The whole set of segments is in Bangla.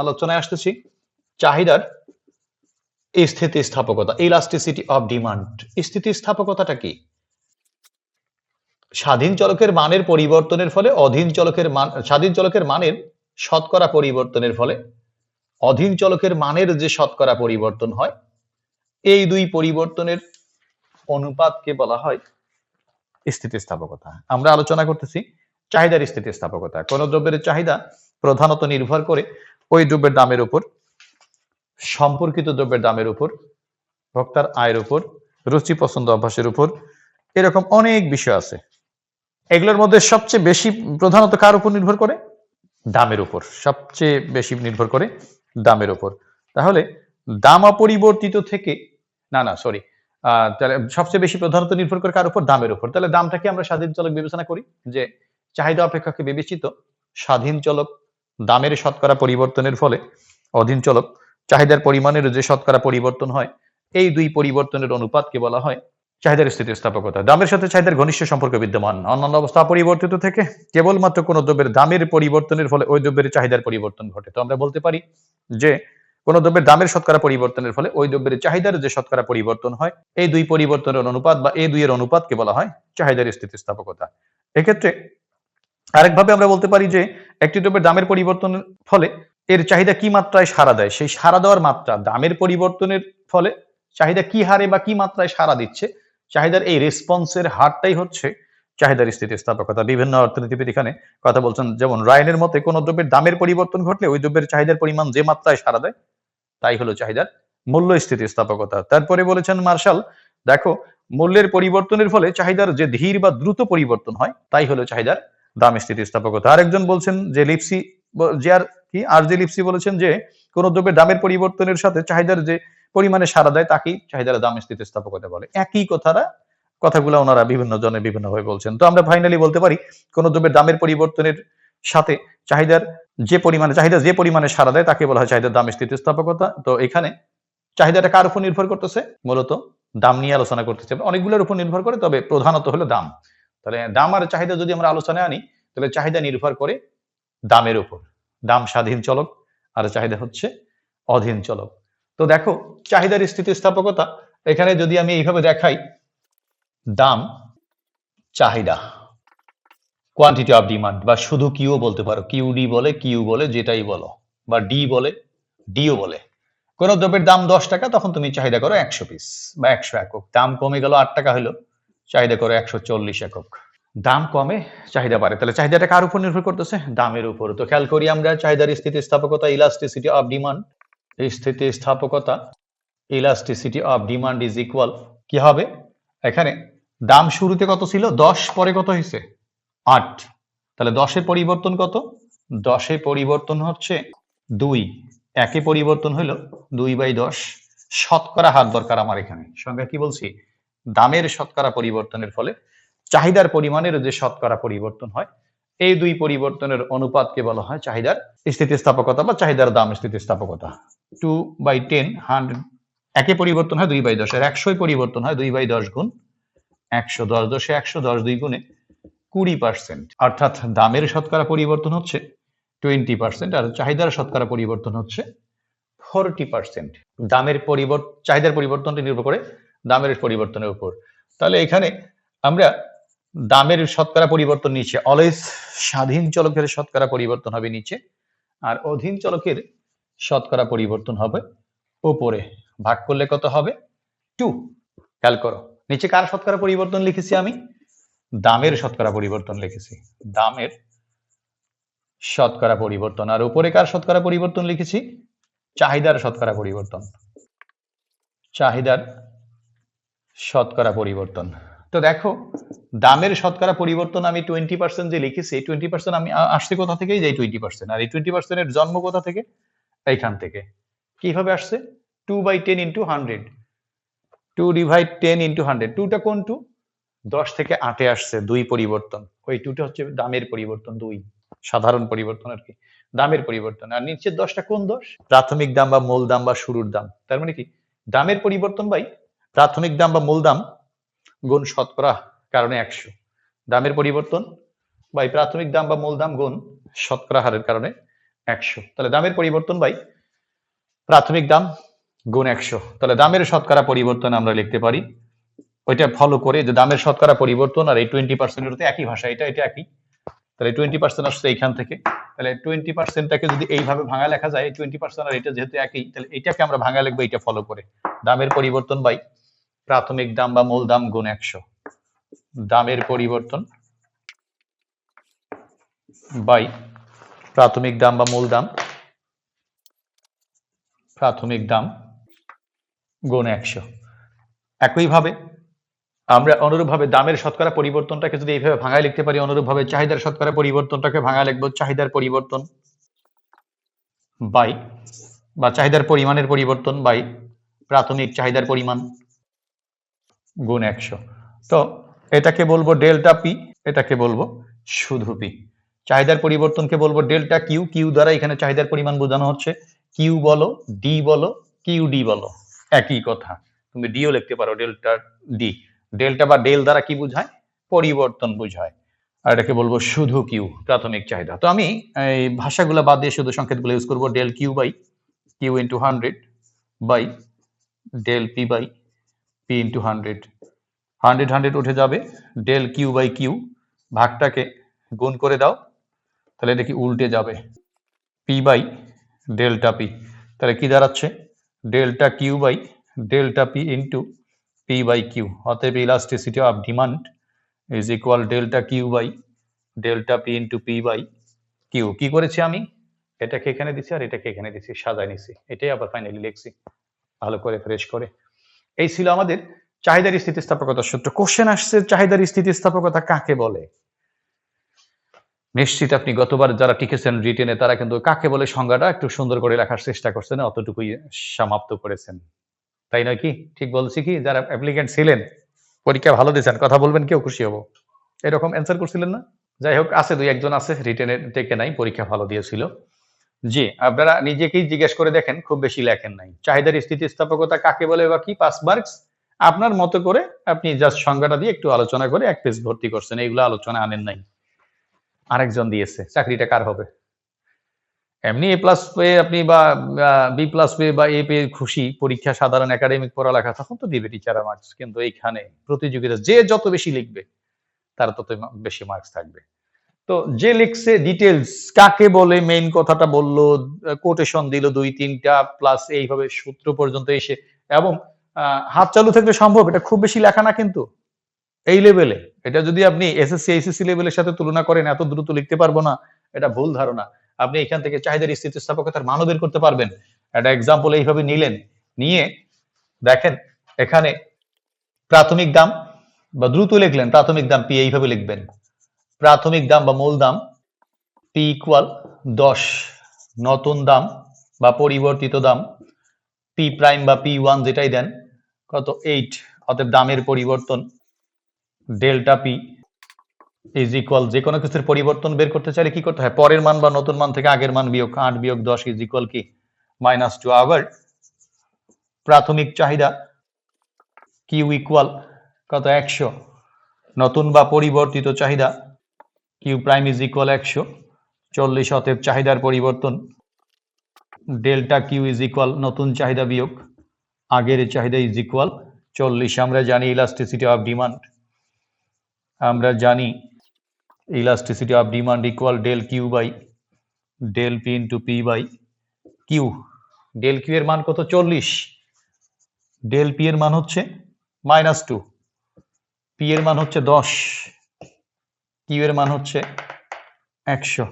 আলোচনায় আসতেছি। চাহিদার স্থিতিস্থাপকতা ইলাস্টিসিটি অফ ডিমান্ড স্থিতিস্থাপকতাটা কি? স্বাধীন চলকের মানের পরিবর্তনের ফলে, অধীন চলকের মান, স্বাধীন চলকের মানের শতকরা পরিবর্তনের ফলে, অধীন চলকের মানের যে শতকরা পরিবর্তন হয়, এই দুই পরিবর্তনের অনুপাতকে বলা হয় স্থিতিস্থাপকতা। আমরা আলোচনা করতেছি চাহিদার স্থিতিস্থাপকতা। কোন দ্রব্যের চাহিদা প্রধানত নির্ভর করে ওই দ্রব্যের দামের উপর, সম্পর্কিত দ্রব্যের দামের উপর ভোক্তার আয়ের উপর, রুচি পছন্দ অভ্যাসের উপর, এরকম অনেক বিষয় আছে। এগুলোর মধ্যে সবচেয়ে বেশি প্রধানত কার উপর নির্ভর করে? দামের উপর। সবচেয়ে বেশি নির্ভর করে দামের উপর। তাহলে দাম অপরিবর্তিত থেকে, না না সরি তাহলে সবচেয়ে বেশি প্রধানত নির্ভর করে কার উপর? দামের উপর। তাহলে দামটাকে আমরা স্বাধীন চলক বিবেচনা করি যে চাহিদা অপেক্ষাকে বিবেচিত, স্বাধীন চলক দামের শতকরা পরিবর্তনের ফলে অধীন চলক চাহিদার পরিমাণের যে শতকরা পরিবর্তন হয়, এই দুই পরিবর্তনের অনুপাতকে বলা হয় চাহিদার স্থিতিস্থাপকতা। দামের সাথে চাহিদার ঘনিষ্ঠ সম্পর্ক বিদ্যমান। অন্যান্য অবস্থা অপরিবর্তিত থেকে কেবলমাত্র কোন দ্রব্যের দামের পরিবর্তনের ফলে ওই দ্রব্যের চাহিদার পরিবর্তন ঘটে। তো আমরা বলতে পারি যে কোন দ্রব্যের দামের শতকরা পরিবর্তনের ফলে ওই দ্রব্যের চাহিদার যে শতকরা পরিবর্তন হয়, এই দুই পরিবর্তনের অনুপাত বা এই দুইয়ের অনুপাতকে বলা হয় চাহিদার স্থিতিস্থাপকতা। এক্ষেত্রে আরেকভাবে আমরা বলতে পারি যে একটি দ্রব্যের দামের পরিবর্তনের ফলে এর চাহিদা কি মাত্রায় সারা দেয়? সেই সারা দেওয়ার মাত্রা, দামের পরিবর্তনের ফলে চাহিদা কি হারে বা কি মাত্রায় সারা দিচ্ছে? চাহিদার এই রেসপন্সের হারটাই হচ্ছে চাহিদার স্থিতিস্থাপকতা। বিভিন্ন অর্থনীতিবিদ এখানে কথা বলছেন, যেমন রায়নের মতে কোন দ্রব্যের দামের পরিবর্তন ঘটলে ওই দ্রব্যের চাহিদার পরিমাণ যে মাত্রায় সারা দেয়, তাই হলো চাহিদার মূল্য স্থিতিস্থাপকতা। তারপরে বলেছেন মার্শাল, দেখো, মূল্যের পরিবর্তনের ফলে চাহিদার যে ধীর বা দ্রুত পরিবর্তন হয়, তাই হলো চাহিদার দাম স্থিতিস্থাপকতা। আরেকজন বলছেন যে লিপসি যে আর কি, আর যে লিপসি বলেছেন যে, কোন দ্রব্যের দামের পরিবর্তনের সাথে চাহিদার যে পরিমাণে সারা দেয়, তাকেই চাহিদার দাম স্থিতিস্থাপকতা বলে। একই কথাগুলো ওনারা বিভিন্ন জনে বলছেন। তো আমরা ফাইনালি বলতে পারি, কোন দ্রব্যের দামের পরিবর্তনের সাথে চাহিদার যে পরিমাণে, চাহিদা যে পরিমাণে সারা দেয়, তাকে বলা হয় চাহিদার দাম স্থিতিস্থাপকতা। তো এখানে চাহিদাটা কার উপর নির্ভর করতেছে? মূলত দাম নিয়ে আলোচনা করতেছে। অনেকগুলোর উপর নির্ভর করে, তবে প্রধানত হলো দাম। তাহলে দাম আর চাহিদা যদি আমরা আলোচনায় আনি, তাহলে চাহিদা নির্ভর করে দামের উপর। দাম স্বাধীন চলক আর চাহিদা হচ্ছে অধীন চলক। তো দেখো, চাহিদার স্থিতিস্থাপকতা, এখানে যদি আমি এইভাবে দেখাই, দাম, চাহিদা কোয়ান্টিটি অফ ডিমান্ড বা শুধু কিউ বলতে পারো। কিউ ডি বলে কিউ বলে, যেটাই বলো, বা ডি বলে ডিও বলে। কোন দ্রব্যের দাম দশ টাকা, তখন তুমি চাহিদা করো একশো পিস বা একশো একক। দাম কমে গেল আট টাকা হলো। চাহিদা করে একশো চল্লিশ একক। দাম কমে, চাহিদা বাড়ে। তাহলে চাহিদাটা কার উপর নির্ভর করতেছে? দামের উপর। তো খেয়াল করি আমরা চাহিদার স্থিতিস্থাপকতা ইলাস্টিসিটি অফ ডিমান্ড স্থিতিস্থাপকতা elasticity of demand is equal কি হবে? এখানে দাম শুরুতে কত ছিল? দশ, পরে কত হয়েছে? আট। তাহলে দশের পরিবর্তন কত? দশে পরিবর্তন হচ্ছে দুই। একে পরিবর্তন হলো দুই বাই দশ। শতকরা হাত দরকার আমার এখানে। সংখ্যা কি বলছি? দামের শতকরা পরিবর্তনের ফলে চাহিদার পরিমাণের যে শতকরা পরিবর্তন হয়, এই দুই পরিবর্তনের অনুপাতকে বলা হয় চাহিদার স্থিতিস্থাপকতা বা চাহিদার দাম স্থিতিস্থাপকতা। টু বাই টেন হান্ড্রেড একে পরিবর্তন হয় দুই বাই দশের একশোই পরিবর্তন হয় দুই বাই দশ গুণ একশো দশ দশে একশো দশ দুই গুণে কুড়ি পার্সেন্ট অর্থাৎ দামের শতকরা পরিবর্তন হচ্ছে টোয়েন্টি পার্সেন্ট আর চাহিদার শতকরা পরিবর্তন হচ্ছে ফোরটি পার্সেন্ট দামের পরিবর্তন চাহিদার পরিবর্তনটি নির্ভর করে দামের পরিবর্তনের উপর। তাহলে এখানে আমরা দামের শতকরা পরিবর্তন নিচে অলওয়েজ স্বাধীন চলকের শতকরা পরিবর্তন হবে নিচে, আর অধীন চলকের শতকরা পরিবর্তন হবে উপরে। ভাগ করলে কত হবে? টু। খেয়াল করো, নিচে কার শতকরা পরিবর্তন লিখেছি আমি? দামের শতকরা পরিবর্তন লিখেছি। দামের শতকরা পরিবর্তন, আর উপরে কার শতকরা পরিবর্তন লিখেছি? চাহিদার শতকরা পরিবর্তন। চাহিদার শতকরা পরিবর্তন। তো দেখো, দামের শতকরা পরিবর্তন আমি টোয়েন্টি পার্সেন্ট যে লিখেছি, এই টোয়েন্টি পার্সেন্ট আমি আসছে কোথা থেকে এই যে টোয়েন্টি পার্সেন্ট আর এই টোয়েন্টি পার্সেন্টের জন্ম কোথা থেকে? এইখান থেকে। কীভাবে আসছে? Two by ten into hundred two divide ten into hundred টুটা কোন টু দশ থেকে আটে আসছে, দুই পরিবর্তন। ওই টুটা হচ্ছে দামের পরিবর্তন, দুই। সাধারণ পরিবর্তন আর কি। দামের পরিবর্তন। আর নিচের দশটা কোন দশ? প্রাথমিক দাম বা মূল দাম বা শুরুর দাম। তার মানে কি? দামের পরিবর্তন বাই প্রাথমিক দাম বা মূল দাম গুণ শতকরা কারণে একশো। দামের পরিবর্তন বাই প্রাথমিক দাম বা মূল দাম গুণ শতকরা হারের কারণে একশো। তাহলে দামের পরিবর্তন বাই প্রাথমিক দাম গুণ একশো। তাহলে দামের শতকরা পরিবর্তন আমরা লিখতে পারি। ওইটা ফলো করে যে দামের শতকরা পরিবর্তন আর এই টোয়েন্টি পার্সেন্টের তো একই ভাষা, এটা এটা একই। তাহলে টোয়েন্টি পার্সেন্ট আসছে এইখান থেকে। তাহলে টোয়েন্টি পার্সেন্টটাকে যদি এইভাবে ভাঙা লেখা যায় টোয়েন্টি পার্সেন্ট আর এটা যেহেতু একই, তাহলে এটাকে আমরা ভাঙা লিখব, এটা ফলো করে। দামের পরিবর্তন বাই প্রাথমিক দাম বা মূল দাম গুণ একশো। দামের পরিবর্তন বাই প্রাথমিক দাম বা মূল দাম। প্রাথমিক দাম গুণ একশো। একইভাবে আমরা অনুরূপভাবে দামের শতকরা পরিবর্তনটাকে যদি এইভাবে ভাঙায় লিখতে পারি, অনুরূপভাবে চাহিদার শতকরা পরিবর্তনটাকে ভাঙা লিখব চাহিদার পরিবর্তন বাই বা চাহিদার পরিমাণের পরিবর্তন বাই প্রাথমিক চাহিদার পরিমাণ। গুণ একশো। তো এটাকে বলব ডেল্টা পি, এটাকে বলব শুধু পি। চাহিদার পরিবর্তনকে বলব ডেল্টা কিউ কিউ দ্বারা এখানে চাহিদার পরিমাণ বোঝানো হচ্ছে। কিউ বলো, ডি বলো, কিউ ডি বলো, একই কথা। তুমি ডিও লিখতে পারো, ডেল্টা ডি। ডেল্টা বা ডেল দ্বারা কি বোঝায়? পরিবর্তন বোঝায়। আর এটাকে বলব শুধু কিউ, প্রাথমিক চাহিদা। তো আমি এই ভাষাগুলো বাদ দিয়ে শুধু সংকেতগুলো ইউজ করব, del Q by, Q into hundred by, del P by P into hundred hundred hundred উঠে যাবে। ডেল কিউ বাই কিউ ভাগটাকে গুণ করে দাও। তাহলে এটা উল্টে যাবে। পি বাই ডেল্টা পি তাহলে কি দাঁড়াচ্ছে? Delta Q by delta P into P by Q অতএব elasticity of demand is equal delta Q by delta P into P by Q কি করেছি আমি? এটাকে এখানে দিছি আর এটাকে এখানে দিছি, সাজায় নিছি। এটাই আবার ফাইনালি লিখছি। ভালো করে ফ্রেশ করে। এই ছিল আমাদের চাহিদার স্থিতিস্থাপকতার সূত্র। কোশ্চেন আসছে, চাহিদার স্থিতিস্থাপকতা কাকে বলে? নিশ্চিত আপনি গতবার যারা টিকেছেন রিটেনে, তারা কিন্তু কাকে বলে সংজ্ঞাটা একটু সুন্দর করে লেখার চেষ্টা করছেন, অতটুকুই সমাপ্ত করেছেন। তাই নয় কি? ঠিক বলছি কি? যারা অ্যাপ্লিকেন্ট ছিলেন, পরীক্ষা ভালো দিয়েছেন, কথা বলবেন, কেউ খুশি হব। এরকম অ্যান্সার করছিলেন না? যাই হোক, আছে দুই একজন আছে, রিটেনে, টেকে নাই, পরীক্ষা ভালো দিয়েছিল। জি, আপনারা নিজেকেই জিজ্ঞেস করে দেখেন, খুব বেশি লেখেন নাই। চাহিদার স্থিতিস্থাপকতা কাকে বলে বা কি? Pass marks? আপনার মতো করে আপনি জাস্ট সংজ্ঞাটা দিয়ে একটু আলোচনা করে এক পেজ ভর্তি করছেন, এইগুলো আলোচনা আনেন নাই। আরেকজন দিয়েছে, চাকরিটা কার হবে? এমনি এ প্লাস পেয়ে আপনি বা, বি প্লাস পেয়ে বা এ পেয়ে খুশি, পরীক্ষা সাধারণ একাডেমিক পড়ালেখা, তখন তো দিবে টিচাররা মার্কস কিন্তু এইখানে প্রতিযোগিতা, যে যত বেশি লিখবে, তার তত বেশি মার্কস থাকবে। তো যে লিখছে ডিটেলস কাকে বলে মেইন কথাটা বলল কোটেশন দিল দুই, তিনটা প্লাস এইভাবে সূত্র পর্যন্ত এসে, এবং হাত চালু থাকলে সম্ভব, এটা খুব বেশি লেখা না কিন্তু। এই লেভেলে এটা যদি আপনি এসএসসি এইচএসসি লেভেলের সাথে তুলনা করেন, এত দ্রুত লিখতে পারব না, এটা ভুল ধারণা। আপনি এখান থেকে চাহিদার স্থিতিস্থাপকতার মানও বের করতে পারবেন। একটা এক্সাম্পল এইভাবে নিলেন, নিয়ে দেখেন, এখানে প্রাথমিক দাম, বা দ্রুত লিখলেন, প্রাথমিক দাম পি এইভাবে লিখবেন। প্রাথমিক দাম বা মূল দাম পি ইকুয়াল দশ। নতুন দাম বা পরিবর্তিত দাম পি প্রাইম বা পি ওয়ান যেটাই দেন, কত এইট অতএব দামের পরিবর্তন ডেল্টা পি ইজ ইকুয়াল যে কোনো কিছুর পরিবর্তন বের করতে চাইলে কি করতে হয়? পরের মান বা নতুন মান থেকে আগের মান বিয়োগ আট বিয়োগ দশ ইজ ইকুয়াল কি? মাইনাস টু আবার প্রাথমিক চাহিদা কিউ ইকুয়াল কত একশো। নতুন বা পরিবর্তিত চাহিদা কিউ প্রাইম ইজ ইকুয়াল একশো। চল্লিশ অতএব চাহিদার পরিবর্তন। ডেল্টা কিউ ইজ ইকুয়াল নতুন চাহিদা বিয়োগ। আগের চাহিদা ইজ ইকুয়াল চল্লিশ। আমরা জানি ইলাস্টিসিটি অফ ডিমান্ড আমরা জানি elasticity of demand equal del Q by del P into P by Q del Q এর মান কত? চল্লিশ। ডেল পি এর মান হচ্ছে মাইনাস টু পি এর মান হচ্ছে দশ। কিউ এর মান হচ্ছে একশো।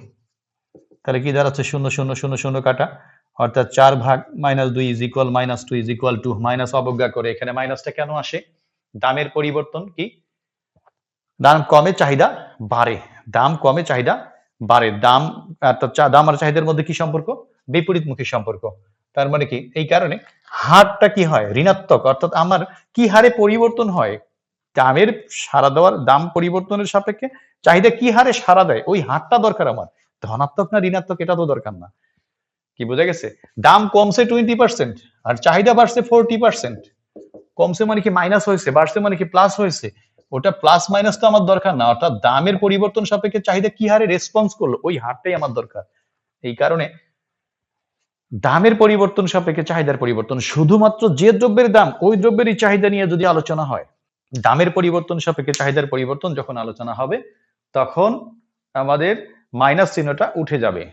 তাহলে কি দাঁড়াচ্ছে? শূন্য শূন্য শূন্য শূন্য কাটা। অর্থাৎ চার ভাগ মাইনাস দুই is equal minus two is equal to minus অবজ্ঞা করে। এখানে মাইনাসটা কেন আসে? দামের পরিবর্তন কি? দাম কমে, চাহিদা বাড়ে। দাম কমে, চাহিদা বাড়ে। দাম, অর্থাৎ দাম আর চাহিদার মধ্যে কি সম্পর্ক? বিপরীতমুখী সম্পর্ক। তার মানে কি? এই কারণে হারটা কি হয়? ঋণাত্মক। অর্থাৎ আমার কি হারে পরিবর্তন হয়? দামের সারা দেওয়ার, দাম পরিবর্তনের সাপেক্ষে চাহিদা কি হারে সারা দেয়? ওই হারটা দরকার আমার। ধনাত্মক না ঋণাত্মক এটা তো দরকার না। কি বোঝা গেছে? দাম কমছে টোয়েন্টি পার্সেন্ট আর চাহিদা বাড়ছে ফোরটি পার্সেন্ট কমছে মানে কি মাইনাস হয়েছে, বাড়ছে মানে কি প্লাস হয়েছে? ওটা প্লাস মাইনাস তো আমার দরকার না, অর্থাৎ দামের পরিবর্তন সাপেক্ষে চাহিদা কি হারে রেসপন্স করল, ওই হারটাই আমার দরকার। এই কারণে দামের পরিবর্তন সাপেক্ষে চাহিদার পরিবর্তন, শুধুমাত্র যে দ্রব্যের দাম, ওই দ্রব্যেরই চাহিদা নিয়ে যদি আলোচনা হয়, দামের পরিবর্তন সাপেক্ষে চাহিদার পরিবর্তন যখন আলোচনা হবে তখন আমাদের মাইনাস চিহ্নটা উঠে যাবে।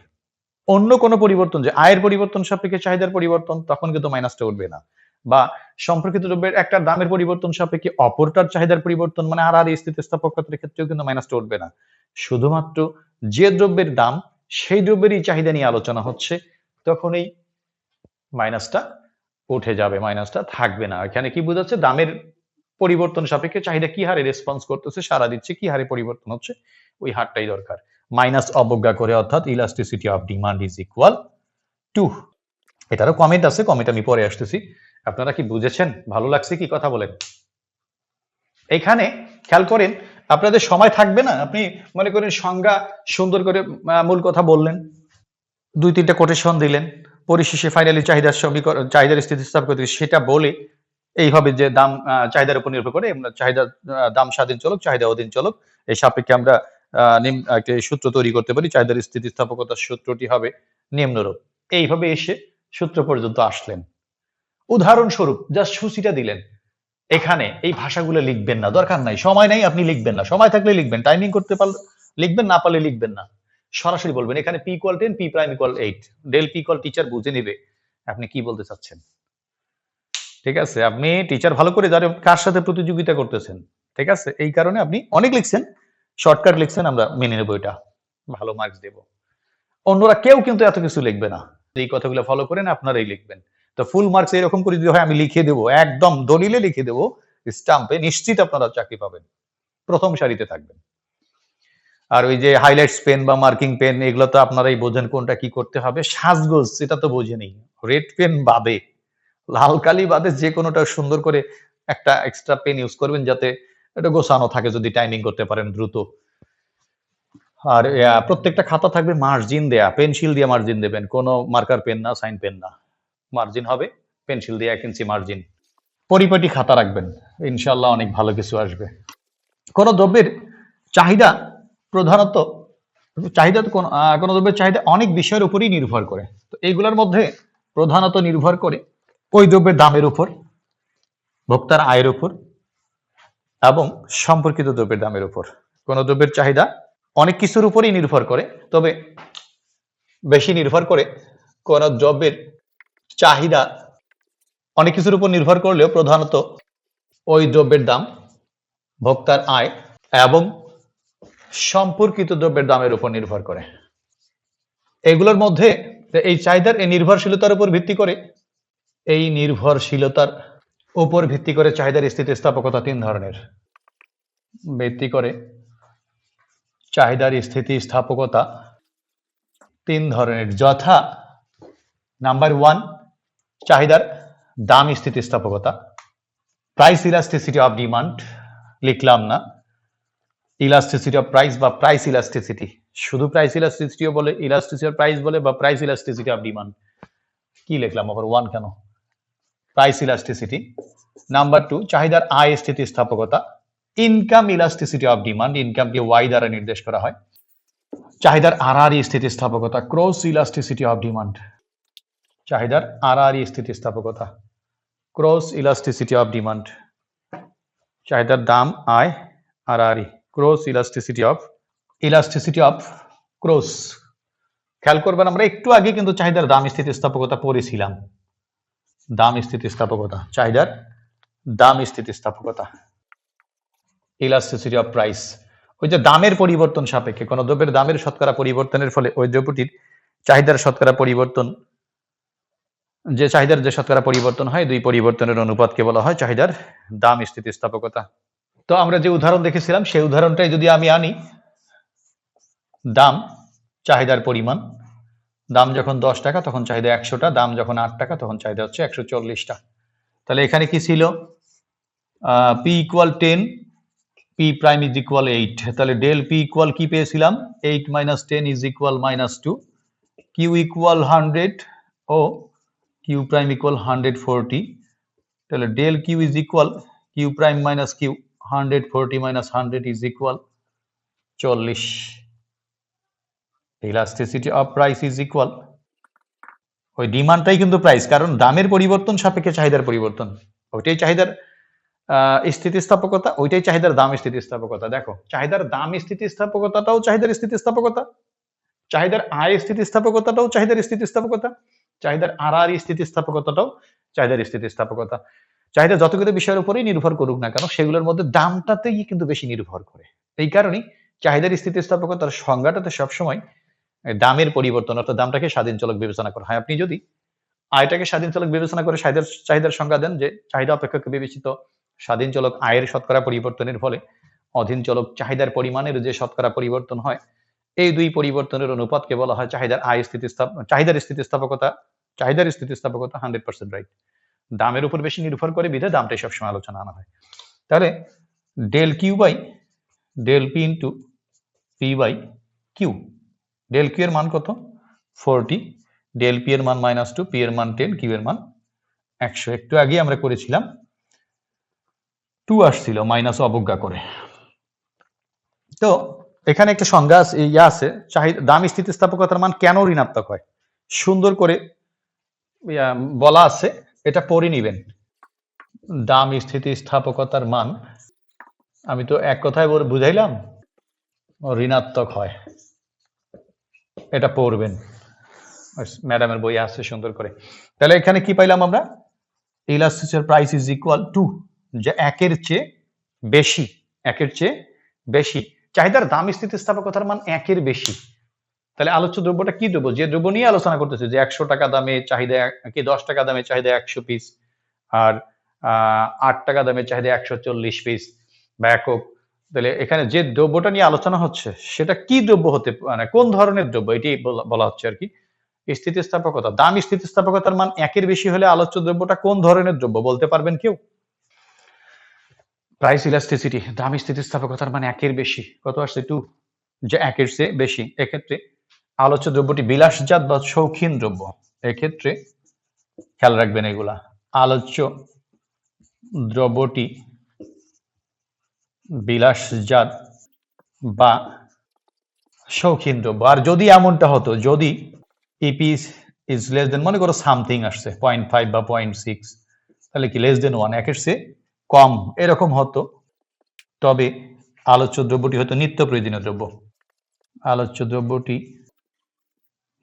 অন্য কোনো পরিবর্তন যে আয়ের পরিবর্তন সাপেক্ষে চাহিদার পরিবর্তন, তখন কিন্তু মাইনাসটা উঠবে না। বা সম্পর্কিত দ্রব্যের একটা দামের পরিবর্তন সাপেক্ষে অপরটার চাহিদার পরিবর্তন মানে আর আর স্থিতিস্থাপকতার ক্ষেত্রেও কিন্তু মাইনাসটা উঠবে না। শুধুমাত্র যে দ্রব্যের দাম, সেই দ্রব্যেরই চাহিদা নিয়ে আলোচনা হচ্ছে তখন এই মাইনাসটা উঠে যাবে, মাইনাসটা থাকবে না। এখানে কি বোঝাচ্ছে? দামের পরিবর্তন সাপেক্ষে চাহিদা কি হারে রেসপন্স করতেছে সারা দিচ্ছে, কি হারে পরিবর্তন হচ্ছে, ওই হারটাই দরকার। মাইনাস অবজ্ঞা করে অর্থাৎ elasticity of demand is equal to এটারও কমেন্ট আছে কমেন্ট আমি পরে আসতেছি। আপনারা কি বুঝেছেন? ভালো লাগছে কি কথা বলেন? এখানে খেয়াল করেন, আপনাদের সময় থাকবে না, আপনি মনে করেন সংজ্ঞা সুন্দর করে মূল কথা বললেন, দুই তিনটা কোটেশন দিলেন, পরিশেষে ফাইনালি চাহিদার সমীকরণ চাহিদার স্থিতিস্থাপক সেটা বলে এইভাবে যে দাম চাহিদার উপর নির্ভর করে চাহিদা দাম স্বাধীন চলক, চাহিদা অধীন চলক, এই সাপেক্ষে আমরা নিম- সূত্র তৈরি করতে পারি, চাহিদার স্থিতিস্থাপকতার সূত্রটি হবে নিম্নরূপ। এইভাবে এসে সূত্র পর্যন্ত আসলেন। উদাহরণস্বরূপ জাস্ট সূচিটা দিলেন। এখানে এই ভাষাগুলো লিখবেন না, দরকার নাই, সময় নাই, আপনি লিখবেন না, সময় থাকলে লিখবেন টাইমিং করতে পারলে, লিখবেন না পারলে লিখবেন না। সরাসরি বলবেন, এখানে P equal ten P prime equal eight del P equal teacher বুঝে নিবে আপনি কি বলতে চাচ্ছেন। ঠিক আছে? আপনি টিচার ভালো করে জানেন কার সাথে প্রতিযোগিতা করতেছেন, ঠিক আছে? এই কারণে আপনি অনেক লিখছেন শর্টকাট লিখছেন, আমরা মেনে নেব এটা। ভালো মার্কস দেব। অন্যরা কেউ কিন্তু এত কিছু লিখবে না। এই কথাগুলো ফলো করেন, আপনারাই লিখবেন। তো ফুল মার্কস এরকম করে যদি হয়, আমি লিখে দেবো, একদম দলিলে লিখে দেবো স্টাম্পে নিশ্চিত আপনারা চাকরি পাবেন। প্রথম সারিতে থাকবেন। আর ওই যে হাইলাইটস পেন বা মার্কিং পেন এগুলো তো আপনারাই বোঝেন কোনটা কি করতে হবে। সাজগোজ, সেটা তো বোঝেনি রেড পেন বাদে। লাল কালি বাদে যে কোনোটা সুন্দর করে একটা এক্সট্রা পেন ইউজ করবেন যাতে এটা গোছানো থাকে যদি টাইমিং করতে পারেন দ্রুত। আর প্রত্যেকটা খাতা থাকবে মার্জিন দেয়া পেন্সিল দিয়ে মার্জিন দেবেন, কোনো মার্কার পেন না সাইন পেন না। মার্জিন হবে পেন্সিল দিয়ে এক ইঞ্চি মার্জিন পরিপাটি খাতা রাখবেন ইনশাল্লাহ অনেক ভালো কিছু আসবে। কোনো দ্রব্যের চাহিদা প্রধানত, চাহিদা তো কোন- দ্রব্যের চাহিদা অনেক বিষয়ের উপরই নির্ভর করে। তো এইগুলোর মধ্যে প্রধানত নির্ভর করে ওই দ্রব্যের দামের উপর, ভোক্তার আয়ের উপর, এবং সম্পর্কিত দ্রব্যের দামের উপর। কোনো দ্রব্যের চাহিদা অনেক কিছুর উপরই নির্ভর করে, তবে বেশি নির্ভর করে কোন দ্রব্যের চাহিদা অনেক কিছুর উপর নির্ভর করলেও প্রধানত ওই দ্রব্যের দাম, ভোক্তার আয়, এবং সম্পর্কিত দ্রব্যের দামের উপর নির্ভর করে। এগুলোর মধ্যে এই চাহিদার এই নির্ভরশীলতার উপর ভিত্তি করে এই নির্ভরশীলতার উপর ভিত্তি করে চাহিদার স্থিতিস্থাপকতা তিন ধরনের। ভিত্তি করে চাহিদার স্থিতিস্থাপকতা তিন ধরনের। যথা নাম্বার ওয়ান, চাহিদার দাম স্থিতিস্থাপকতা। প্রাইস ইলাস্টিসিটি অফ ডিমান্ড, লিখলাম না। ইলাস্টিসিটি অফ প্রাইস বা প্রাইস ইলাস্টিসিটি। শুধু প্রাইস ইলাস্টিসিটিও বলে, ইলাস্টিসিটি অফ প্রাইস বলে বা প্রাইস ইলাস্টিসিটি অফ ডিমান্ড। কি লিখলাম? আবার ওয়ান কেন? প্রাইস ইলাস্টিসিটি নাম্বার টু চাহিদার আয় স্থিতিস্থাপকতা। ইনকাম ইলাস্টিসিটি অফ ডিমান্ড ইনকামকে ওয়াই দ্বারা নির্দেশ করা হয়। চাহিদার আরআরই স্থিতিস্থাপকতা ক্রস ইলাস্টিসিটি অফ ডিমান্ড চাহিদার আরআরই স্থিতিস্থাপকতা ক্রস ইলাস্টিসিটি অফ ডিমান্ড চাহিদার দাম, আয় আরআরই cross elasticity of elasticity of cross খেয়াল করবেন, আমরা একটু আগে কিন্তু চাহিদার দাম স্থিতিস্থাপকতা পড়েছিলাম। দাম স্থিতিস্থাপকতা, চাহিদার দাম স্থিতিস্থাপকতা। ইলাস্টিসিটি অফ প্রাইস ওই যে দামের পরিবর্তন সাপেক্ষে, কোন দ্রব্যের দামের শতকরা পরিবর্তনের ফলে ওই দ্রব্যটির চাহিদার শতকরা পরিবর্তন, যে চাহিদার যে শতকরা পরিবর্তন হয়, দুই পরিবর্তনের অনুপাতকে বলা হয় চাহিদার দাম স্থিতিস্থাপকতা। তো আমরা যে উদাহরণ দেখেছিলাম, সেই উদাহরণটাই যদি আমি আনি, দাম, চাহিদার পরিমাণ দাম যখন দশ টাকা, তখন চাহিদা একশোটা, দাম যখন আট টাকা, তখন চাহিদা হচ্ছে একশো চল্লিশটা। তাহলে এখানে কি ছিল? P equal ten P prime is equal eight তাহলে ডেল পি ইকুয়াল কি পেয়েছিলাম? Eight minus ten is equal minus two Q equal hundred O Q prime equal hundred forty তাহলে del Q is equal Q prime minus Q hundred forty minus hundred is equal চল্লিশ। Elasticity of price is equal ওই ডিমান্ডটাই কিন্তু প্রাইস কারণ দামের পরিবর্তন, সাপেক্ষে চাহিদার পরিবর্তন। ওইটাই চাহিদার স্থিতিস্থাপকতা, ওইটাই চাহিদার দাম স্থিতিস্থাপকতা। দেখো, চাহিদার দাম স্থিতিস্থাপকতাটাও চাহিদার স্থিতিস্থাপকতা। চাহিদার আয় স্থিতিস্থাপকতাটাও চাহিদার স্থিতিস্থাপকতা। চাহিদার আর আর স্থিতিস্থাপকতাটাও চাহিদার স্থিতিস্থাপকতা। চাহিদা যতগুলো বিষয়ের উপরেই নির্ভর করুক না কেন, সেগুলোর মধ্যে দামটাতেই কিন্তু বেশি নির্ভর করে। এই কারণেই চাহিদার স্থিতিস্থাপকতার সংজ্ঞাটাতে সবসময় দামের পরিবর্তন, অর্থাৎ দামটাকে স্বাধীন চলক বিবেচনা করা। হয়, আপনি যদি আয়টাকে স্বাধীন চলক বিবেচনা করে চাহিদার চাহিদার সংজ্ঞা দেন যে চাহিদা অপেক্ষাকে বিবেচিত স্বাধীন চলক আয়ের শতকরা পরিবর্তনের ফলে অধীন চলক চাহিদার পরিমাণের যে শতকরা পরিবর্তন হয়, এই দুই পরিবর্তনের অনুপাতকে বলা হয় চাহিদার আয় স্থিতিস্থাপ, চাহিদার স্থিতিস্থাপকতা চাহিদার স্থিতিস্থাপকতা হান্ড্রেড পার্সেন্ট রাইট। দামের উপর বেশি নির্ভর করে বিধে দামটাই সবসময় আলোচনা আনা হয়। তাহলে del Q by, del P into P by Q del Q এর মান কত? ফোরটি ডেল পি এর মান মাইনাস টু পি এর মান টেন কিউ এর মান একশো। একটু আগে আমরা করেছিলাম। টু আসছিল মাইনাস অবজ্ঞা করে। তো এখানে একটা সংজ্ঞা ইয়া আছে, চাহিদা, দাম স্থিতিস্থাপকতার মান কেন ঋণাত্মক হয়? সুন্দর করে বলা আছে, এটা পড়ে নিবেন। দাম স্থিতিস্থাপকতার মান, আমি তো এক কথায় বুঝাইলাম, ঋণাত্মক হয়। এটা পড়বেন। ম্যাডামের বই আছে সুন্দর করে। তাহলে এখানে কি পাইলাম আমরা? ইলাস্টিসের প্রাইস ইজ ইকুয়াল টু যে একের চেয়ে বেশি, একের চেয়ে বেশি। চাহিদার দাম স্থিতিস্থাপকতার মান একের বেশি। তাহলে আলোচ্য দ্রব্যটা কি দ্রব্য? যে দ্রব্য নিয়ে আলোচনা করতেছে, যে একশো টাকা দামে চাহিদা কি দশ টাকা দামে চাহিদা একশো পিস আর আট টাকা দামে চাহিদা একশো চল্লিশ পিস বা একক তাহলে এখানে যে দ্রব্যটা নিয়ে আলোচনা হচ্ছে, সেটা কি দ্রব্য হতে মানে কোন ধরনের দ্রব্য, এটি বলা- হচ্ছে আর কি। স্থিতিস্থাপকতা, দাম স্থিতিস্থাপকতার মান একের বেশি হলে আলোচ্য দ্রব্যটা কোন ধরনের দ্রব্য, বলতে পারবেন কেউ? প্রাইস ইলাস্টিসিটি, দাম স্থিতিস্থাপকতার মানে একের বেশি, কত আসছে? টু, যে একের চেয়ে বেশি, এক্ষেত্রে আলোচ্য দ্রব্যটি বিলাসজাত বা শৌখিন দ্রব্য, এক্ষেত্রে খেয়াল রাখবেন এগুলা। আলোচ্য দ্রব্যটি বিলাসজাত বা শৌখিন দ্রব্য আর যদি এমনটা হতো, যদি ইপি ইজ লেস দেন মনে করো সামথিং আসছে পয়েন্ট ফাইভ বা পয়েন্ট সিক্স তাহলে কি লেস দেন ওয়ান একের চেয়ে কম এরকম হতো। তবে আলোচ্য দ্রব্যটি হয়তো নিত্য প্রয়োজনীয় দ্রব্য। আলোচ্য দ্রব্যটি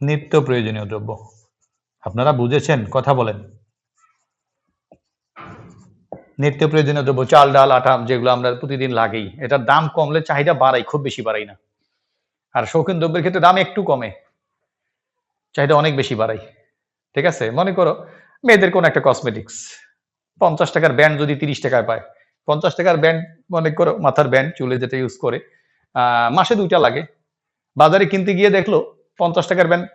নিত্য প্রয়োজনীয় দ্রব্য। আপনারা বুঝেছেন, কথা বলেন। নিত্য প্রয়োজনীয় দ্রব্য, চাল, ডাল, আটা যেগুলো আমরা প্রতিদিন লাগেই, এটার দাম কমলে চাহিদা বাড়াই, খুব বেশি বাড়াই না। আর শৌখিন দ্রব্যের ক্ষেত্রে দাম একটু কমে, চাহিদা অনেক বেশি বাড়াই। ঠিক আছে? মনে করো, মেয়েদের কোন একটা কসমেটিক্স পঞ্চাশ টাকার ব্যান্ড যদি তিরিশ টাকায় পায়, পঞ্চাশ টাকার ব্যান্ড মনে করো, মাথার ব্যান্ড, চুলে যেটা ইউজ করে মাসে দুইটা লাগে। বাজারে কিনতে গিয়ে দেখল, পঞ্চাশ টাকার ব্যান্ড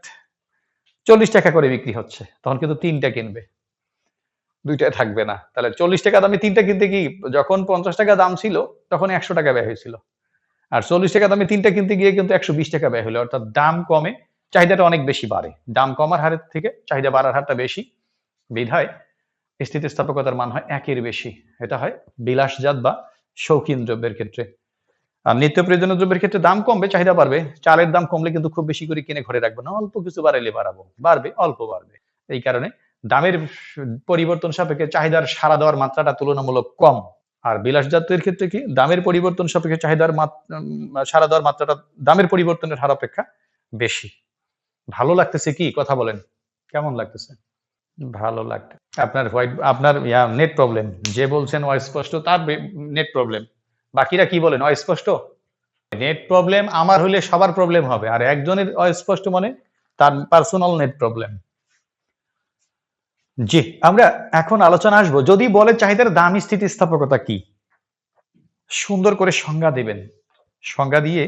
চল্লিশ টাকা করে বিক্রি হচ্ছে, তখন কিন্তু তিনটা কিনবে। দুইটা থাকবে না। তাহলে চল্লিশ টাকা দামে তিনটা কিনতে কি যখন পঞ্চাশ টাকা দাম ছিল, তখন একশো টাকা ব্যয় হয়েছিল। আর চল্লিশ টাকা দামে তিনটা কিনতে গিয়ে কিন্তু একশো বিশ টাকা ব্যয় হলো। অর্থাৎ দাম কমে, চাহিদাটা অনেক বেশি বাড়ে। দাম কমার হারের থেকে চাহিদা বাড়ার হারটা বেশি। বিধায় স্থিতিস্থাপকতার মান হয় একের বেশি। এটা হয় বিলাসজাত বা শৌখিন দ্রব্যের ক্ষেত্রে। আর নিত্য প্রয়োজনীয় দ্রব্যের ক্ষেত্রে দাম কমবে, চাহিদা বাড়বে। চালের দাম কমলে কিন্তু খুব বেশি করে কিনে ঘরে রাখব না, অল্প কিছু বাড়াইলে বাড়াবো। বাড়বে, অল্প বাড়বে। এই কারণে দামের পরিবর্তন সাপেক্ষে চাহিদার সারা দেওয়ার মাত্রাটা তুলনামূলক কম। আর বিলাসজাতের ক্ষেত্রে কি? দামের পরিবর্তন সাপেক্ষে চাহিদার সারা দেওয়ার মাত্রাটা দামের পরিবর্তনের হার অপেক্ষা বেশি। ভালো লাগতেছে কি? কথা বলেন। কেমন লাগতেছে? ভালো লাগতে আপনার হোয়াইট আপনার নেট প্রবলেম। যে বলছেন অস্পষ্ট তার নেট প্রবলেম। বাকিরা কি বলেন? অস্পষ্ট? নেট প্রবলেম আমার হলে সবার প্রবলেম হবে। আর একজনের অস্পষ্ট মানে তার পার্সোনাল নেট প্রবলেম। জি, আমরা এখন আলোচনা আসব। যদি বলে চাহিদার দাম, স্থিতিস্থাপকতা কি? সুন্দর করে সংজ্ঞা দিবেন। সংজ্ঞা দিয়ে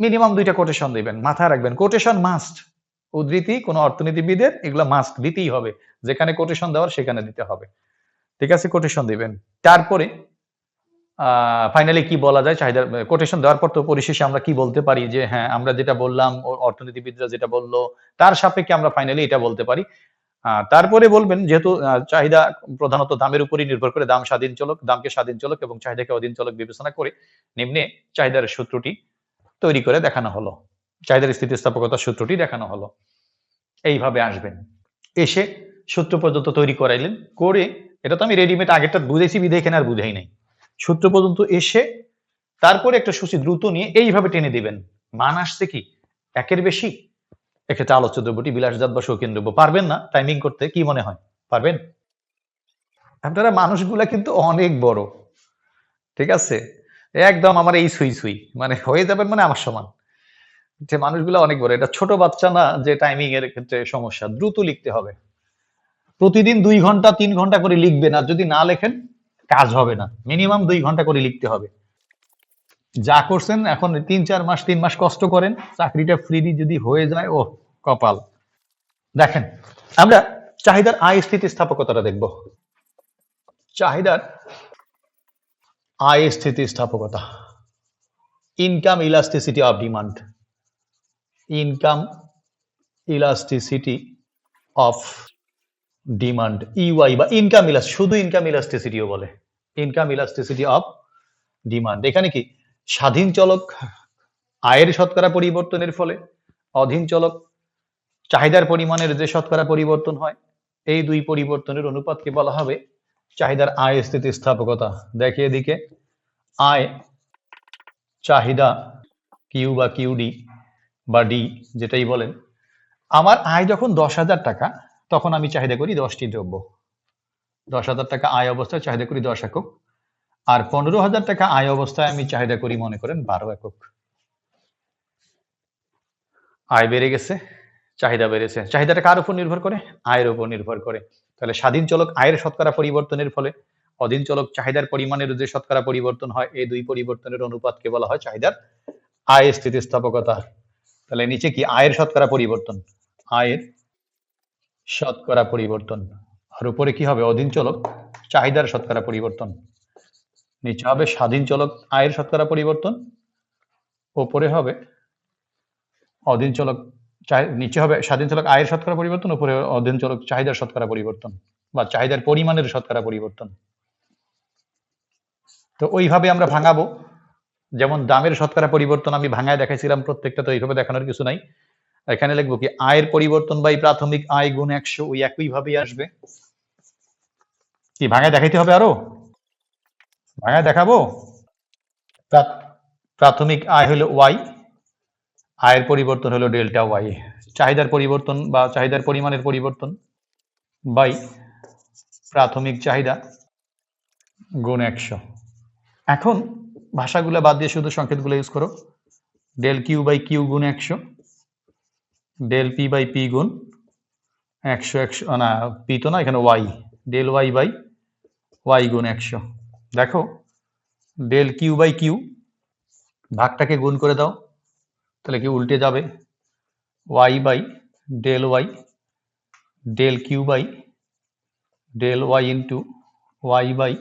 মিনিমাম দুইটা কোটেশন দিবেন, মাথায় রাখবেন। Quotation must. উদ্ধৃতি, কোনো অর্থনীতিবিদের এগুলো মাস্ট দিতেই হবে। যেখানে কোটেশন দেওয়ার, সেখানে দিতে হবে। ঠিক আছে, কোটেশন দিবেন। তারপরে ফাইনালি কি বলা যায় চাহিদা কোটেশন দেওয়ার পর তো পরিশেষে আমরা কি বলতে পারি যে হ্যাঁ আমরা যেটা বললাম অর্থনীতিবিদরা যেটা বলল, তার সাপেক্ষে আমরা ফাইনালি এটা বলতে পারি। তারপরে বলবেন যেহেতু চাহিদা প্রধানত দামের উপরই নির্ভর করে দাম স্বাধীন চলক, দামকে স্বাধীন চলক এবং চাহিদাকে অধীন চলক বিবেচনা করে নিম্নে চাহিদার সূত্রটি তৈরি করে দেখানো হলো। চাহিদার স্থিতিস্থাপকতার সূত্রটি দেখানো হলো। এইভাবে আসবেন। এসে সূত্র পর্যন্ত তৈরি করাইলেন, করে এটা তো আমি রেডিমেড আগেরটা বুঝেছি বিধে এখানে আর বুঝাই নাই। সূত্র পর্যন্ত এসে তারপরে একটা সূচি দ্রুত নিয়ে এইভাবে টেনে দিবেন। মান আসছে কি? একের বেশি? এক্ষেত্রে আলোচ্য দ্রব্যটি, বিলাসজাত বা শৌখিন দ্রব্য। পারবেন না? টাইমিং করতে কি মনে হয়? পারবেন? আপনারা মানুষগুলা কিন্তু অনেক বড়। ঠিক আছে? একদম আমার এই সুই সুই। মানে হয়ে যাবেন মানে আমার সমান। যে মানুষগুলো অনেক বড়। এটা ছোট বাচ্চা না যে টাইমিং এর ক্ষেত্রে সমস্যা। দ্রুত লিখতে হবে। প্রতিদিন দুই ঘণ্টা, তিন ঘণ্টা করে লিখবেন। আর যদি না লেখেন, কাজ হবে না। মিনিমাম দুই ঘণ্টা করে লিখতে হবে। যা করছেন, এখন তিন, চার মাস, তিন মাস কষ্ট করেন, চাকরিটা ফ্রি যদি হয়ে যায় ও কপাল। দেখেন, আমরা চাহিদার আয় স্থিতিস্থাপকতাটা দেখব। চাহিদার আয় স্থিতিস্থাপকতা income elasticity of demand income elasticity of demand UI বা ইনকাম ইলাস শুধু ইনকাম ইলাস্টিসিটিও বলে। ইনকাম ইলাস্টিসিটি অফ ডিমান্ড এখানে কি স্বাধীন চলক, আয়ের শতকরা পরিবর্তনের ফলে, অধীন চলক, চাহিদার পরিমাণের যে শতকরা পরিবর্তন হয়, এই দুই পরিবর্তনের অনুপাতকে বলা হবে চাহিদার আয় স্থিতিস্থাপকতা। দেখে এদিকে, আয় চাহিদা কিউ বা কিউডি বা ডি যেটাই বলেন, আমার আয় যখন দশ হাজার টাকা, তখন আমি চাহিদা করি দশটি দ্রব্য। দশ হাজার টাকা আয় অবস্থায় চাহিদা করি দশ একক। আর পনেরো হাজার টাকা আয় অবস্থায় আমি চাহিদা করি, মনে করেন বারো একক। আয় বেড়ে গেছে, চাহিদা বেড়েছে। চাহিদাটা কার উপর নির্ভর করে? আয়ের উপর নির্ভর করে। তাহলে স্বাধীন চলক আয়ের শতকরা পরিবর্তনের ফলে অধীন চলক চাহিদার পরিমাণের যে শতকরা পরিবর্তন হয়, এই দুই পরিবর্তনের অনুপাতকে বলা হয় চাহিদার আয় স্থিতিস্থাপকতা। তাহলে নিচে কি? আয়ের শতকরা পরিবর্তন। আয়ের শতকরা পরিবর্তন। আর উপরে কি হবে? অধীন চলক চাহিদার শতকরা পরিবর্তন। নিচে হবে স্বাধীন চলক আয়ের শতকরা পরিবর্তন উপরে হবে অধীন চলক নিচে হবে স্বাধীন চলক আয়ের শতকরা পরিবর্তন উপরে অধীন চলক চাহিদার শতকরা পরিবর্তন বা চাহিদার পরিমাণের শতকরা পরিবর্তন। তো ওইভাবে আমরা ভাঙাবো। যেমন দামের শতকরা পরিবর্তন আমি ভাঙায় দেখাইছিলাম, প্রত্যেকটা তো এইভাবে দেখানোর কিছু নাই। এখানে লিখব কি, আয়ের পরিবর্তন বাই প্রাথমিক আয় গুণ একশো, ওই একই ভাবেই আসবে। কি, ভাঙায় দেখাইতে হবে আরও? ভাঙায় দেখাবো? প্রা- প্রাথমিক আয় হলো ওয়াই, আয়ের পরিবর্তন হলো ডেল্টা ওয়াই। চাহিদার পরিবর্তন বা চাহিদার পরিমাণের পরিবর্তন বাই প্রাথমিক চাহিদা গুণ একশো। এখন ভাষাগুলো বাদ দিয়ে শুধু সংকেতগুলো ইউজ করো। ডেল কিউ বাই কিউ গুণ একশো, ডেল পি বাই পি গুণ একশো একশো, না, পি তো না, এখানে Y. Del Y by Y গুণ একশো। দেখো ডেল কিউ বাই কিউ ভাগটাকে গুণ করে দাও, তাহলে কি উল্টে যাবে? Y by del Y del Q by del Y into Y by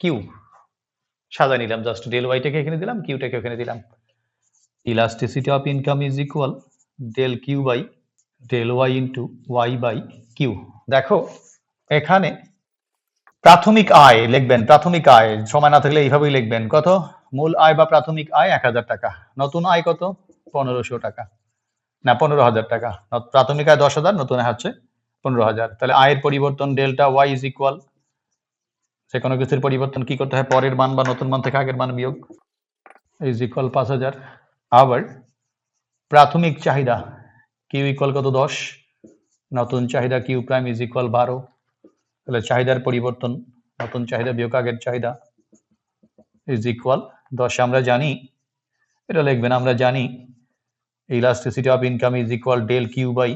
Q সাজা নিলাম জাস্ট ডেল ওয়াইটাকে এখানে দিলাম কিউটাকে এখানে দিলাম। Elasticity of income is equal del Q by del Y into Y by Q দেখো, এখানে প্রাথমিক আয় লিখবেন, প্রাথমিক আয়, সময় না থাকলে এইভাবেই লিখবেন। কত? মূল আয় বা প্রাথমিক আয় এক হাজার টাকা। নতুন আয় কত? পনেরোশো টাকা। না, পনেরো হাজার টাকা। প্রাথমিক আয় দশ হাজার, নতুন আয় হচ্ছে পনেরো হাজার। তাহলে আয়ের পরিবর্তন ডেল্টা ওয়াই ইজ ইকুয়াল যে কোনো কিছুর পরিবর্তন কি করতে হয়? পরের মান বা নতুন মান থেকে আগের মান বিয়োগ ইজ ইকুয়াল পাঁচ হাজার। আবার প্রাথমিক চাহিদা কিউ ইকুয়াল কত? দশ। নতুন চাহিদা কিউ প্রাইম ইজ ইকুয়াল বারো। তাহলে চাহিদার পরিবর্তন, নতুন চাহিদা বিয়োগ আগের চাহিদা ইজ ইকুয়াল দশে আমরা জানি, এটা লিখবেন, আমরা জানি elasticity of income is equal del Q by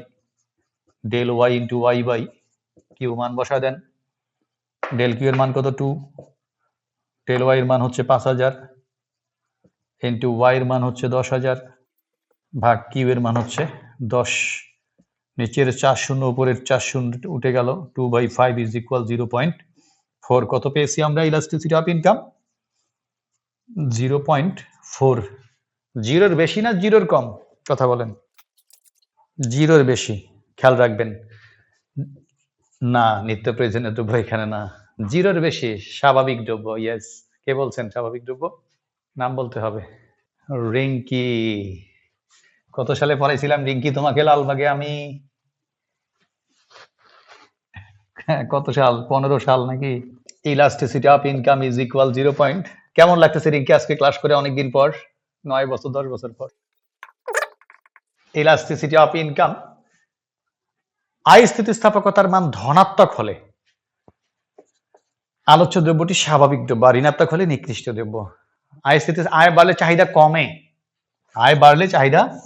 del Y into Y by Q মান বসা দেন। ডেল কিউ এর মান কত? টু ডেল ওয়াই এর মান হচ্ছে পাঁচ হাজার ইন্টু ওয়াই এর মান হচ্ছে দশ হাজার। ভাগ কিউ এর মান হচ্ছে দশ। নিচের চার শূন্য উপরের চার শূন্য উঠে গেল। Two by five is equal zero point four কত পেয়েছি আমরা elasticity of income zero point four জিরোর বেশি না জিরোর কম? কথা বলেন। জিরোর বেশি। খেয়াল রাখবেন। না, নিত্য প্রয়োজনীয় দ্রব্য এখানে না। জিরোর বেশি, স্বাভাবিক দ্রব্য ইয়েস কে বলছেন স্বাভাবিক দ্রব্য? নাম বলতে হবে। রিঙ্কি। কত সালে পড়াইছিলাম রিঙ্কি? তোমাকে লালবাগে আমি হ্যাঁ, কত সাল? পনেরো সাল নাকি? Elasticity of income is equal zero point কেমন লাগতেছে রিঙ্কি আজকে ক্লাস করে অনেকদিন পর? নয় বছর, দশ বছর পর। ইলাস্টিসিটি অফ ইনকাম আয় স্থিতিস্থাপকতার মান ধনাত্মক হলে। আলোচ্য দ্রব্যটি স্বাভাবিক দ্রব্য, আর ঋণাত্মক হলে নিকৃষ্ট দ্রব্য। আয় স্থিতি, আয় বাড়লে চাহিদা কমে। আয় বাড়লে চাহিদা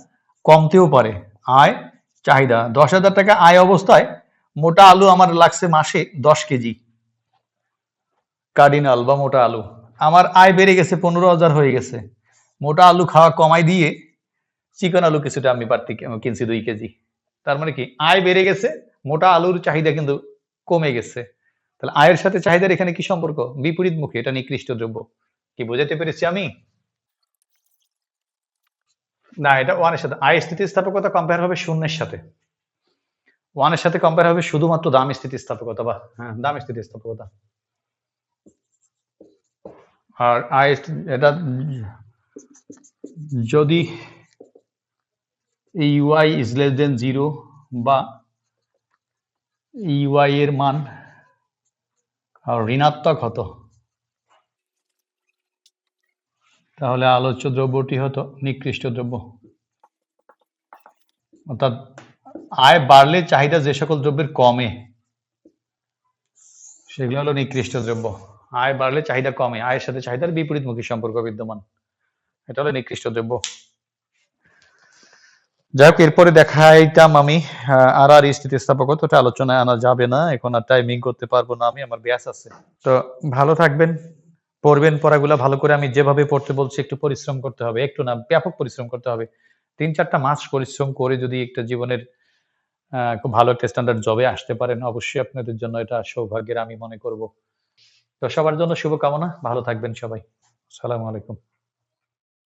কমতেও পারে। আয়, চাহিদা। দশ হাজার টাকা আয় অবস্থায় মোটা আলু আমার লাগছে মাসে দশ কেজি। কার্ডিনাল বা মোটা আলু। আমার আয় বেড়ে গেছে পনেরো হাজার হয়ে গেছে। মোটা আলু খাওয়া কমাই দিয়ে চিকন আলু কিছুটা আমি বাড়তি কিনছি দুই কেজি। তার মানে কি, আয় বেড়ে গেছে, মোটা আলুর চাহিদা কিন্তু কমে গেছে। তাহলে আয়ের সাথে চাহিদার এখানে কি সম্পর্ক? বিপরীত মুখী এটা নিকৃষ্ট দ্রব্য। কি বোঝাতে পেরেছি আমি? না, এটা ওয়ানের সাথে। আয় স্থিতিস্থাপকতা কম্পেয়ার হবে শূন্যের সাথে। ওয়ানের সাথে কম্পেয়ার হবে শুধুমাত্র দাম স্থিতিস্থাপকতা বা হ্যাঁ দাম স্থিতিস্থাপকতা। আর স্থি- এটা যদি UI is less than zero বা ইউআই এর মান ঋণাত্মক হতো, তাহলে আলোচ্য দ্রব্যটি হতো নিকৃষ্ট দ্রব্য। অর্থাৎ আয় বাড়লে চাহিদা যে সকল দ্রব্যের কমে। সেগুলো হলো নিকৃষ্ট দ্রব্য। আয় বাড়লে চাহিদা কমে। আয়ের সাথে চাহিদার বিপরীতমুখী সম্পর্ক বিদ্যমান। এটা হলো নিকৃষ্ট দ্রব্য। যাই হোক এরপরে দেখাইতাম আমি আর আর স্থিতিস্থাপকতা আলোচনায় আনা যাবে না। এখন আর টাইমিং করতে পারব না আমি, আমার ব্যাস আছে। তো ভালো থাকবেন, পড়বেন পড়াগুলো ভালো করে। আমি যেভাবে পড়তে বলছি, একটু পরিশ্রম করতে হবে। একটু না, ব্যাপক পরিশ্রম করতে হবে। তিন চারটা মাস পরিশ্রম করে যদি একটা জীবনের খুব ভালো একটা স্ট্যান্ডার্ড জবে আসতে পারেন। অবশ্যই আপনাদের জন্য এটা সৌভাগ্যের আমি মনে করব। তো সবার জন্য শুভকামনা। ভালো থাকবেন সবাই। আসসালামু আলাইকুম।